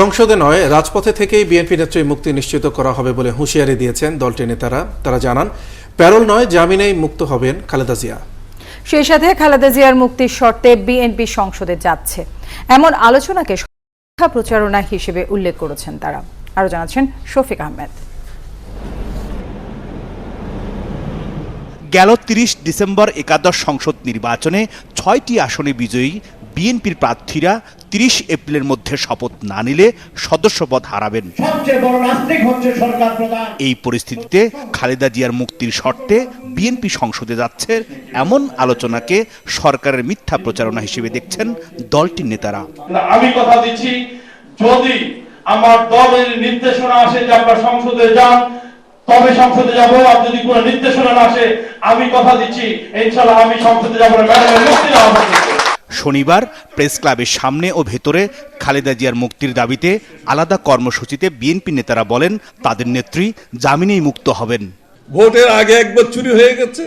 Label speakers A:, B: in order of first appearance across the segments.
A: সংসদে নয় রাজপথে থেকেই বিএনপি নেত্রী মুক্তি নিশ্চিত করা হবে বলে হুঁশিয়ারি দিয়েছেন দলটির নেতারা। তারা জানান প্যারোল নয় জামিনেই মুক্ত হবেন খালেদা জিয়া।
B: সেই সাথে খালেদা জিয়ার মুক্তির শর্তে বিএনপি সংসদে যাচ্ছে। এমন আলোচনাকে প্রচারণা হিসেবে উল্লেখ করেছেন তারা। আরও জানাচ্ছেন শফিক আহমেদ।
C: গেল তিরিশ ডিসেম্বর একাদশ সংসদ নির্বাচনে ছয়টি আসনে বিজয়ী বিএনপির প্রার্থীরা তিরিশ এপ্রিলের মধ্যে শপথ না নিলে সদস্যপদ হারাবেন।
D: সবচেয়ে বড় নাস্তিক হচ্ছে সরকার প্রধান।
C: এই পরিস্থিতিতে খালেদা জিয়ার মুক্তির শর্তে বিএনপি সংসদে যাচ্ছে এমন আলোচনাকে সরকারের মিথ্যা প্রচারণা হিসেবে দেখছেন দলটির নেতারা।
E: আমি কথা দিচ্ছি যদি আমার দলের নির্দেশনা আসে যে আপনার সংসদে যান তবে সংসদে যাব আর যদি কোনো নির্দেশনা না আসে আমি কথা দিচ্ছি ইনশাল্লাহ আমি সংসদে যাব না ম্যাডামের মুক্তি দেওয়া হবে
C: শনিবার প্রেস ক্লাবের সামনে ও ভেতরে খালেদা জিয়ার মুক্তির দাবিতে আলাদা কর্মসূচিতে বিএনপি নেতারা বলেন, তাদের নেত্রী জামিনেই মুক্ত হবেন।
F: ভোটের আগে একবার চুরি হয়ে গেছে,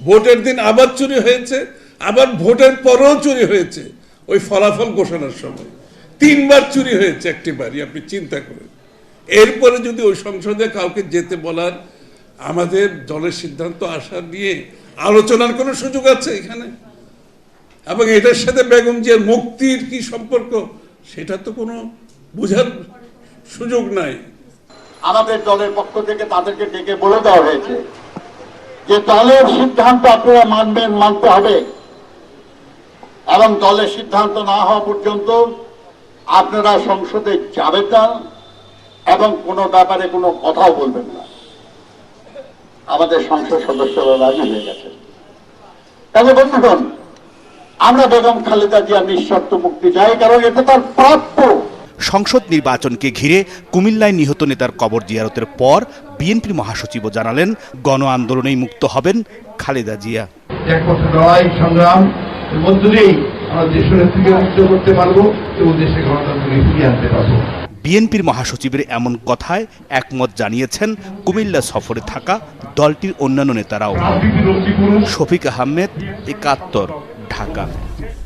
F: ভোটের দিন আবার চুরি হয়েছে, আবার ভোটের পরেও চুরি হয়েছে, ওই ফলাফল ঘোষণার সময়। তিনবার চুরি হয়েছে একটি বাড়ি আপনি চিন্তা করেন। এরপরে যদি ওই সংসদে কাউকে যেতে বলার আমাদের দলের সিদ্ধান্ত আসা নিয়ে আলোচনার কোনো সুযোগ আছে এখানে? এবং এটার সাথে বেগম জিয়ার মুক্তির কি সম্পর্ক, সেটা তো কোনো বোঝার সুযোগ নাই।
G: আমাদের দলের পক্ষ থেকে তাদেরকে ডেকে বলে দেওয়া হয়েছে যে দলের সিদ্ধান্ত আপনারা মানবেন, মানতে হবে। এবং দলের সিদ্ধান্ত না হওয়া পর্যন্ত আপনারা সংসদে যাবেন না এবং কোনো ব্যাপারে কোনো কথাও বলবেন না। আমাদের সংসদ সদস্যরা রাজি হয়ে গেছে তাহলে বন্ধুগণ আমরা বেগম খালেদা জিয়া নিঃশর্ত মুক্তি চাই কারণ এটা তার প্রাপ্য।
C: সংসদ নির্বাচনকে ঘিরে কুমিল্লায় নিহত নেতার কবর জিয়ারতের পর বিএনপির মহাসচিবও জানালেন গণ আন্দোলনেই মুক্ত হবেন খালেদা জিয়া।
H: এক পথে লড়াই সংগ্রাম এর মধ্য দিয়েই আমরা দেশের থেকে মুক্ত করতে পারব এবং দেশে গণতন্ত্রকে ফিরিয়ে আনতে পারব।
C: বিএনপির মহাসচিবের এমন কথায় একমত জানিয়েছেন কুমিল্লা সফরে থাকা দলটির অন্যান্য নেতারাও। শফিক আহমেদ একাত্তর। barraca.